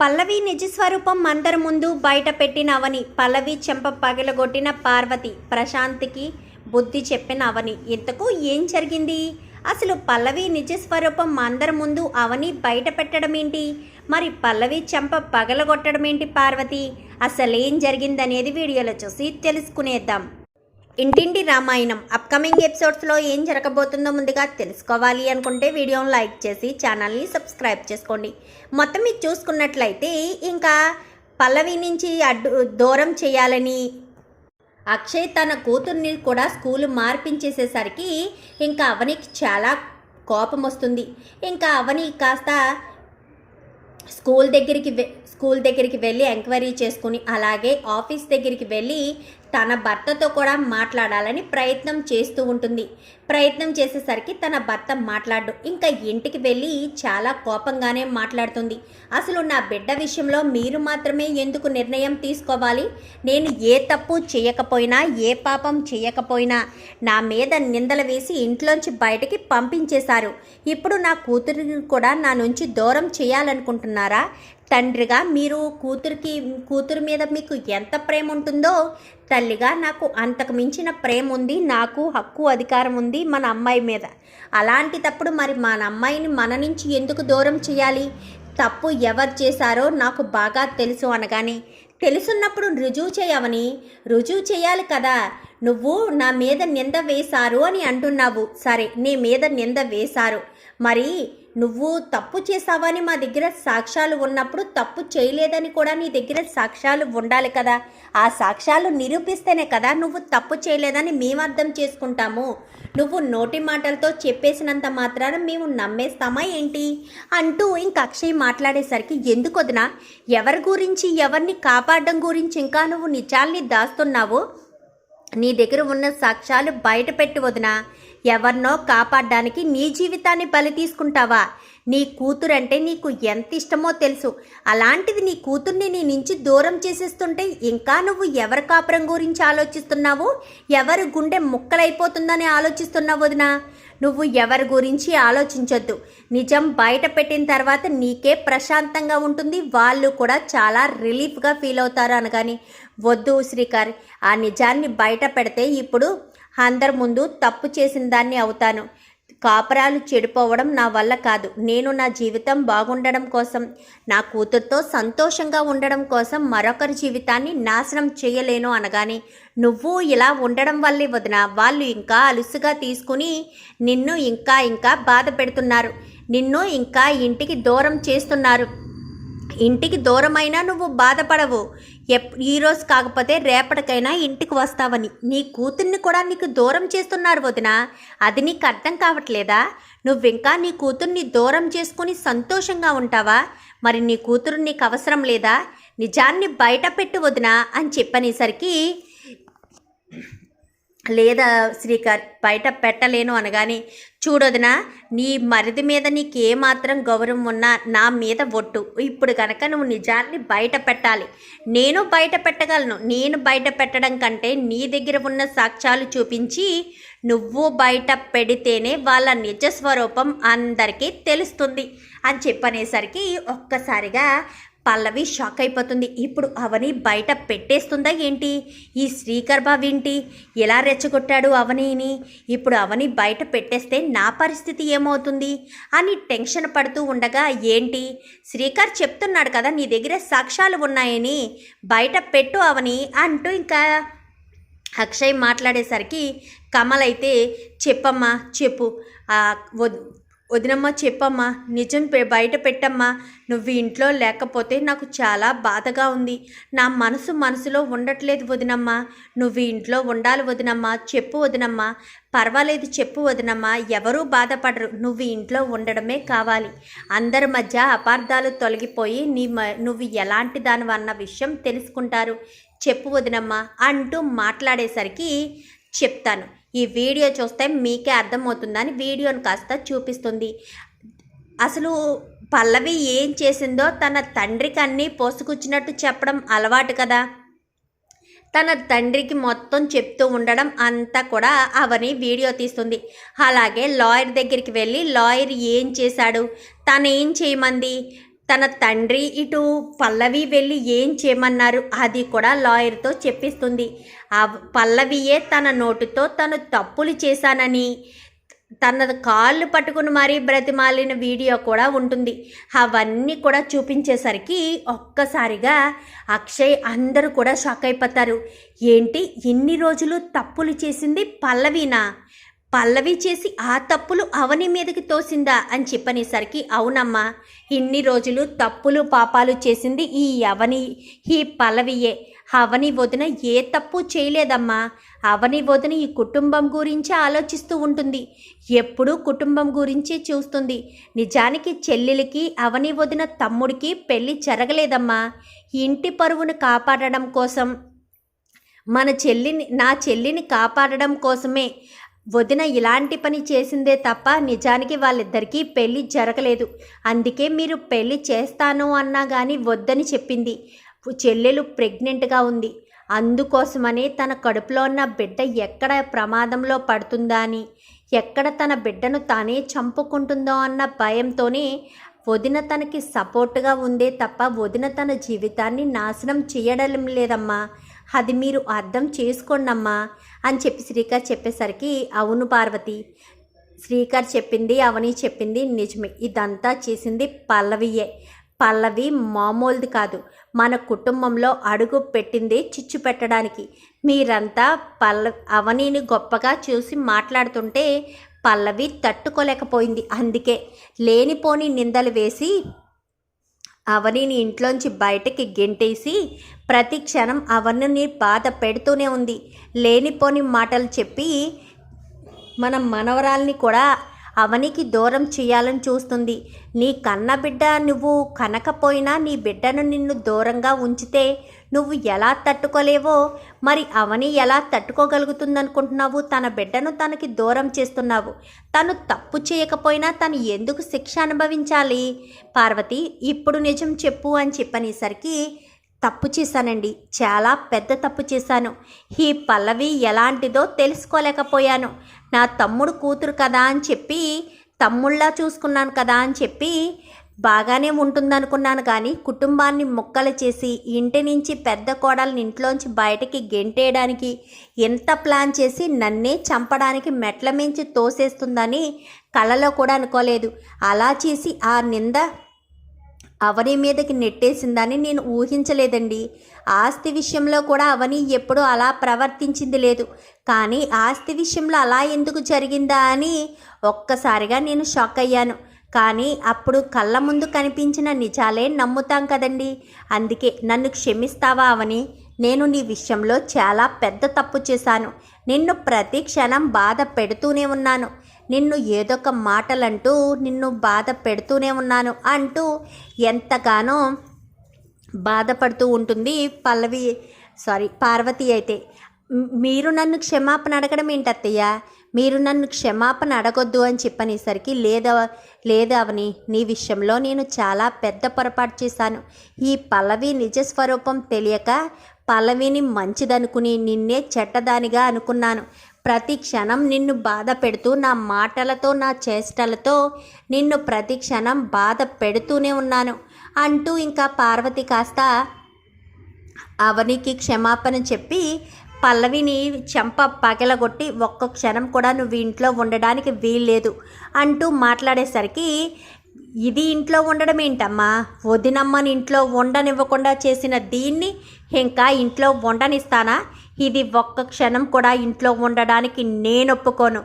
పల్లవి నిజస్వరూపం అందరి ముందు బయట పెట్టిన అవని. పల్లవి చెంప పగలగొట్టిన పార్వతి ప్రశాంత్కి బుద్ధి చెప్పిన అవని. ఇంతకు ఏం జరిగింది? అసలు పల్లవి నిజస్వరూపం అందరి ముందు అవని బయట పెట్టడం ఏంటి మరి పల్లవి చెంప పగలగొట్టడం ఏంటి పార్వతి? అసలేం జరిగిందనేది వీడియోలో చూసి తెలుసుకునేద్దాం. ఇంటింటి రామాయణం అప్కమింగ్ ఎపిసోడ్స్లో ఏం జరగబోతుందో ముందుగా తెలుసుకోవాలి అనుకుంటే వీడియోని లైక్ చేసి ఛానల్ని సబ్స్క్రైబ్ చేసుకోండి. మొత్తం మీరు చూసుకున్నట్లయితే ఇంకా పల్లవి నుంచి అడ్డు దూరం చేయాలని అక్షయ్ తన కూతుర్ని కూడా స్కూల్ మార్పించేసేసరికి ఇంకా అవనికి చాలా కోపం వస్తుంది. ఇంకా అవని కాస్త స్కూల్ దగ్గరికి వె స్కూల్ దగ్గరికి వెళ్ళి ఎంక్వైరీ చేసుకుని అలాగే ఆఫీస్ దగ్గరికి వెళ్ళి తన భర్తతో కూడా మాట్లాడాలని ప్రయత్నం చేస్తూ ఉంటుంది. ప్రయత్నం చేసేసరికి తన భర్త మాట్లాడు. ఇంకా ఇంటికి వెళ్ళి చాలా కోపంగానే మాట్లాడుతుంది. అసలు నా బిడ్డ విషయంలో మీరు మాత్రమే ఎందుకు నిర్ణయం తీసుకోవాలి? నేను ఏ తప్పు చేయకపోయినా ఏ పాపం చేయకపోయినా నా మీద నిందలు వేసి ఇంట్లోంచి బయటికి పంపించేశారు. ఇప్పుడు నా కూతురిని కూడా నా నుంచి దూరం చేయాలనుకుంటున్నారా? తండ్రిగా మీరు కూతురికి కూతురు మీద మీకు ఎంత ప్రేమ ఉంటుందో తల్లిగా నాకు అంతకు మించిన ప్రేమ ఉంది నాకు హక్కు అధికారం ఉంది మన అమ్మాయి మీద. అలాంటిటప్పుడు మరి మన అమ్మాయిని మన నుంచి ఎందుకు దూరం చేయాలి? తప్పు ఎవరు చేశారో నాకు బాగా తెలుసు అనగానే తెలుసున్నప్పుడు రుజువు చేయవని రుజువు చేయాలి కదా నువ్వు నా మీద నింద వేశారు అని అంటున్నావు. సరే నీ మీద నింద వేశారు. మరి నువ్వు తప్పు చేసావని మా దగ్గర సాక్ష్యాలు ఉన్నప్పుడు తప్పు చేయలేదని కూడా నీ దగ్గర సాక్ష్యాలు ఉండాలి కదా. ఆ సాక్ష్యాలు నిరూపిస్తేనే కదా నువ్వు తప్పు చేయలేదని మేము అర్థం చేసుకుంటాము. నువ్వు నోటి మాటలతో చెప్పేసినంత మాత్రాన మేము నమ్మేస్తామా ఏంటి? అంటూ ఇంక అక్షయ్ మాట్లాడేసరికి ఎందుకు వదినా? ఎవరి గురించి ఎవరిని కాపాడడం గురించి ఇంకా నువ్వు నిజాల్ని దాస్తున్నావు? నీ దగ్గర ఉన్న సాక్ష్యాలు బయట పెట్టి వదినా. ఎవరినో కాపాడడానికి నీ జీవితాన్ని బలి తీసుకుంటావా? నీ కూతురంటే నీకు ఎంత ఇష్టమో తెలుసు. అలాంటిది నీ కూతుర్ని నీ నుంచి దూరం చేసేస్తుంటే ఇంకా నువ్వు ఎవరి కాపురం గురించి ఆలోచిస్తున్నావు? ఎవరి గుండె ముక్కలైపోతుందని ఆలోచిస్తున్నావు వదినా? నువ్వు ఎవరి గురించి ఆలోచించొద్దు. నిజం బయట పెట్టిన తర్వాత నీకే ప్రశాంతంగా ఉంటుంది. వాళ్ళు కూడా చాలా రిలీఫ్గా ఫీల్ అవుతారు అనగాని. వద్దు శ్రీకర్ ఆ నిజాన్ని బయట పెడితే ఇప్పుడు అందరి ముందు తప్పు చేసిన దాన్ని అవుతాను. కాపురాలు చెడిపోవడం నా వల్ల కాదు. నేను నా జీవితం బాగుండడం కోసం నా కూతురుతో సంతోషంగా ఉండడం కోసం మరొకరి జీవితాన్ని నాశనం చేయలేను అనగానే నువ్వు ఇలా ఉండడం వల్లే వదిన వాళ్ళు ఇంకా అలుసుగా తీసుకుని నిన్ను ఇంకా ఇంకా బాధ పెడుతున్నారు. నిన్ను ఇంకా ఇంటికి దూరం చేస్తున్నారు. ఇంటికి దూరమైనా నువ్వు బాధపడవు. ఎప్ ఈరోజు కాకపోతే రేపటికైనా ఇంటికి వస్తావని. నీ కూతుర్ని కూడా నీకు దూరం చేస్తున్నారు వదిన. అది నీకు అర్థం కావట్లేదా? నువ్వింకా నీ కూతుర్ని దూరం చేసుకుని సంతోషంగా ఉంటావా? మరి నీ కూతురు నీకు అవసరం లేదా? నిజాన్ని బయట పెట్టు వదిన అని చెప్పనేసరికి లేదా శ్రీకర్ బయట పెట్టలేను అనగానే చూడొదినా నీ మరిది మీద నీకేమాత్రం గౌరవం ఉన్నా నా మీద ఒట్టు. ఇప్పుడు కనుక నువ్వు నిజాన్ని బయట పెట్టాలి. నేను బయట పెట్టగలను. నేను బయట పెట్టడం కంటే నీ దగ్గర ఉన్న సాక్ష్యాలు చూపించి నువ్వు బయట పెడితేనే వాళ్ళ నిజ స్వరూపం అందరికీ తెలుస్తుంది అని చెప్పనేసరికి ఒక్కసారిగా పల్లవి షాక్ అయిపోతుంది. ఇప్పుడు అవని బయట పెట్టేస్తుందా ఏంటి? ఈ శ్రీకర్భ ఏంటి ఎలా రెచ్చగొట్టాడు అవనిని? ఇప్పుడు అవని బయట పెట్టేస్తే నా పరిస్థితి ఏమవుతుంది? అని టెన్షన్ పడుతూ ఉండగా ఏంటి? శ్రీకర్ చెప్తున్నాడు కదా నీ దగ్గర సాక్ష్యాలు ఉన్నాయని. బయట పెట్టు అవని అంటూ ఇంకా అక్షయ్ మాట్లాడేసరికి కమల్ అయితే చెప్పమ్మా చెప్పు. వద్దు వదినమ్మ చెప్పమ్మా నిజం బయట పెట్టమ్మా. నువ్వు ఇంట్లో లేకపోతే నాకు చాలా బాధగా ఉంది. నా మనసు మనసులో ఉండట్లేదు వదినమ్మా. నువ్వు ఇంట్లో ఉండాలి వదినమ్మా. చెప్పు వదినమ్మా. పర్వాలేదు చెప్పు వదినమ్మా. ఎవరూ బాధపడరు. నువ్వు ఇంట్లో ఉండడమే కావాలి. అందరి మధ్య అపార్థాలు తొలగిపోయి నీ మ నువ్వు ఎలాంటి దానివన్న విషయం తెలుసుకుంటారు. చెప్పు వదినమ్మా అంటూ మాట్లాడేసరికి చెప్తాను. ఈ వీడియో చూస్తే మీకే అర్థమవుతుందని వీడియోను కాస్త చూపిస్తుంది. అసలు పల్లవి ఏం చేసిందో తన తండ్రికి అన్నీ పోసుకొచ్చినట్టు చెప్పడం అలవాటు కదా. తన తండ్రికి మొత్తం చెప్తూ ఉండడం అంతా కూడా అవని వీడియో తీస్తుంది. అలాగే లాయర్ దగ్గరికి వెళ్ళి లాయర్ ఏం చేశాడు? తను ఏం చేయమంది? తన తండ్రి ఇటు పల్లవి వెళ్ళి ఏం చేయమన్నారు? అది కూడా లాయర్తో చెప్పిస్తుంది. ఆ పల్లవియే తన నోటితో తను తప్పులు చేశానని తన కాళ్ళు పట్టుకుని మరీ బ్రతిమాలిన వీడియో కూడా ఉంటుంది. అవన్నీ కూడా చూపించేసరికి ఒక్కసారిగా అక్షయ్ అందరూ కూడా షాక్ అయిపోతారు. ఏంటి ఎన్ని రోజులు తప్పులు చేసింది పల్లవీనా? పల్లవి చేసి ఆ తప్పులు అవని మీదకి తోసిందా అని చెప్పనేసరికి అవునమ్మా ఇన్ని రోజులు తప్పులు పాపాలు చేసింది ఈ అవని ఈ పల్లవియే. అవని వదిన ఏ తప్పు చేయలేదమ్మా. అవని వదిన ఈ కుటుంబం గురించి ఆలోచిస్తూ ఉంటుంది. ఎప్పుడూ కుటుంబం గురించే చూస్తుంది. నిజానికి చెల్లెలికి అవని వదిన తమ్ముడికి పెళ్ళి జరగలేదమ్మా. ఇంటి పరువును కాపాడడం కోసం మన చెల్లిని నా చెల్లిని కాపాడడం కోసమే వదిన ఇలాంటి పని చేసిందే తప్ప నిజానికి వాళ్ళిద్దరికీ పెళ్ళి జరగలేదు. అందుకే మీరు పెళ్ళి చేస్తాను అన్నా కానీ వద్దని చెప్పింది. చెల్లెలు ప్రెగ్నెంట్గా ఉంది. అందుకోసమని తన కడుపులో ఉన్న బిడ్డ ఎక్కడ ప్రమాదంలో పడుతుందా అని ఎక్కడ తన బిడ్డను తానే చంపుకుంటుందో అన్న భయంతోనే వదిన తనకి సపోర్ట్గా ఉందే తప్ప వదిన తన జీవితాన్ని నాశనం చేయడం లేదమ్మా. అది మీరు అర్థం చేసుకోండమ్మా అని చెప్పి శ్రీకర్ చెప్పేసరికి అవును పార్వతి. శ్రీకర్ చెప్పింది అవని చెప్పింది నిజమే. ఇదంతా చేసింది పల్లవియే. పల్లవి మామూలుది కాదు. మన కుటుంబంలో అడుగు పెట్టింది చిచ్చు పెట్టడానికి. మీరంతా పల్ల అవనిని గొప్పగా చూసి మాట్లాడుతుంటే పల్లవి తట్టుకోలేకపోయింది. అందుకే లేనిపోని నిందలు వేసి అవనిని ఇంట్లోంచి బయటకి గెంటేసి ప్రతి క్షణం అవనిని బాధ పెడుతూనే ఉంది. లేనిపోని మాటలు చెప్పి మన మనవరాల్ని కూడా అవనికి దూరం చేయాలని చూస్తుంది. నీ కన్న బిడ్డ నువ్వు కనకపోయినా నీ బిడ్డను నిన్ను దూరంగా ఉంచితే నువ్వు ఎలా తట్టుకోలేవో మరి అవని ఎలా తట్టుకోగలుగుతుందనుకుంటున్నావు? తన బిడ్డను తనకి దూరం చేస్తున్నావు. తను తప్పు చేయకపోయినా తను ఎందుకు శిక్ష అనుభవించాలి? పార్వతి ఇప్పుడు నిజం చెప్పు అని చెప్పనేసరికి తప్పు చేశానండి. చాలా పెద్ద తప్పు చేశాను. ఈ పల్లవి ఎలాంటిదో తెలుసుకోలేకపోయాను. నా తమ్ముడు కూతురు కదా అని చెప్పి తమ్ముళ్ళ చూసుకున్నాను కదా అని చెప్పి బాగానే ఉంటుందనుకున్నాను కానీ కుటుంబాన్ని ముక్కలు చేసి ఇంటి నుంచి పెద్ద కోడల్ని ఇంట్లోంచి బయటకి గెంటేయడానికి ఎంత ప్లాన్ చేసి నన్నే చంపడానికి మెట్ల మించి తోసేస్తుందని కలలో కూడా అనుకోలేదు. అలా చేసి ఆ నింద అవని మీదకి నెట్టేసిందని నేను ఊహించలేదండి. ఆస్తి విషయంలో కూడా అవని ఎప్పుడూ అలా ప్రవర్తించింది లేదు. కానీ ఆస్తి విషయంలో అలా ఎందుకు జరిగిందా అని ఒక్కసారిగా నేను షాక్ అయ్యాను. కానీ అప్పుడు కళ్ళ ముందు కనిపించిన నిజాలే నమ్ముతాం కదండి. అందుకే నన్ను క్షమిస్తావా అవని? నేను నీ విషయంలో చాలా పెద్ద తప్పు చేశాను. నిన్ను ప్రతి క్షణం బాధ పెడుతూనే ఉన్నాను. నిన్ను ఏదొక మాటలంటూ నిన్ను బాధ పెడుతూనే ఉన్నాను అంటూ ఎంతగానో బాధపడుతూ ఉంటుంది పల్లవి సారీ పార్వతి అయితే. మీరు నన్ను క్షమాపణ అడగడం ఏంటత్తయ్య? మీరు నన్ను క్షమాపణ అడగొద్దు అని చెప్పనేసరికి లేదా లేదవని అవని నీ విషయంలో నేను చాలా పెద్ద పొరపాటు చేశాను. ఈ పల్లవి నిజ స్వరూపం తెలియక పల్లవిని మంచిదనుకుని నిన్నే చెడ్డదానిగా అనుకున్నాను. ప్రతి క్షణం నిన్ను బాధ పెడుతూ నా మాటలతో నా చేష్టలతో నిన్ను ప్రతి క్షణం బాధ పెడుతూనే ఉన్నాను. అంటూ ఇంకా పార్వతి కాస్త అవనికి క్షమాపణ చెప్పి పల్లవిని చెంప పగలగొట్టి ఒక్క క్షణం కూడా నువ్వు ఇంట్లో ఉండడానికి వీల్లేదు అంటూ మాట్లాడేసరికి ఇది ఇంట్లో ఉండడం ఏంటమ్మా? వదినమ్మని ఇంట్లో ఉండనివ్వకుండా చేసిన దీన్ని ఇంకా ఇంట్లో ఉండనిస్తానా? ఇది ఒక్క క్షణం కూడా ఇంట్లో ఉండడానికి నేను ఒప్పుకోను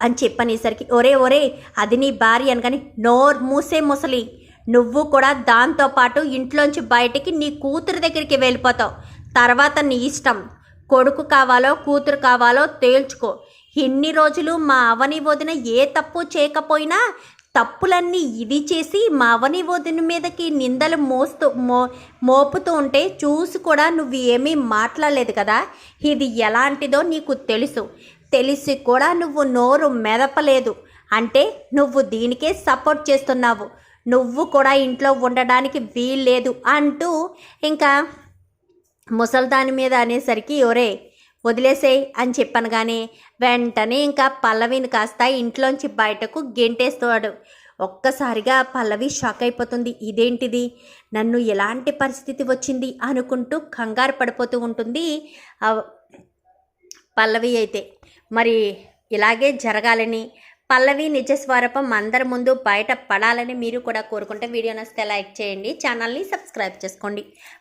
అని చెప్పనేసరికి ఒరే ఒరే అది నీ భార్య అనగాని నోర్ మూసే ముసలి. నువ్వు కూడా దాంతోపాటు ఇంట్లోంచి బయటికి నీ కూతురు దగ్గరికి వెళ్ళిపోతావు. తర్వాత నీ ఇష్టం. కొడుకు కావాలో కూతురు కావాలో తేల్చుకో. ఇన్ని రోజులు మా అవని వదిన ఏ తప్పు చేయకపోయినా తప్పులన్నీ ఇది చేసి మా అవని వదిన మీదకి నిందలు మోస్తూ మో మోపుతూ ఉంటే చూసి కూడా నువ్వు ఏమీ మాట్లాడలేదు కదా? ఇది ఎలాంటిదో నీకు తెలుసు. తెలిసి కూడా నువ్వు నోరు మెదపలేదు. అంటే నువ్వు దీనికే సపోర్ట్ చేస్తున్నావు. నువ్వు కూడా ఇంట్లో ఉండడానికి వీల్లేదు అంటూ ఇంకా ముసల్దాని మీద అనేసరికి ఒరే వదిలేసేయ్ అని చెప్పనగానే వెంటనే ఇంకా పల్లవిని కాస్త ఇంట్లోంచి బయటకు గెంటేస్తాడు. ఒక్కసారిగా పల్లవి షాక్ అయిపోతుంది. ఇదేంటిది? నన్ను ఎలాంటి పరిస్థితి వచ్చింది? అనుకుంటూ కంగారు పడిపోతూ ఉంటుంది పల్లవి అయితే. మరి ఇలాగే జరగాలని పల్లవి నిజస్వరూపం అందరి ముందు బయట పడాలని మీరు కూడా కోరుకుంటే వీడియో నచ్చితే లైక్ చేయండి ఛానల్ని సబ్స్క్రైబ్ చేసుకోండి.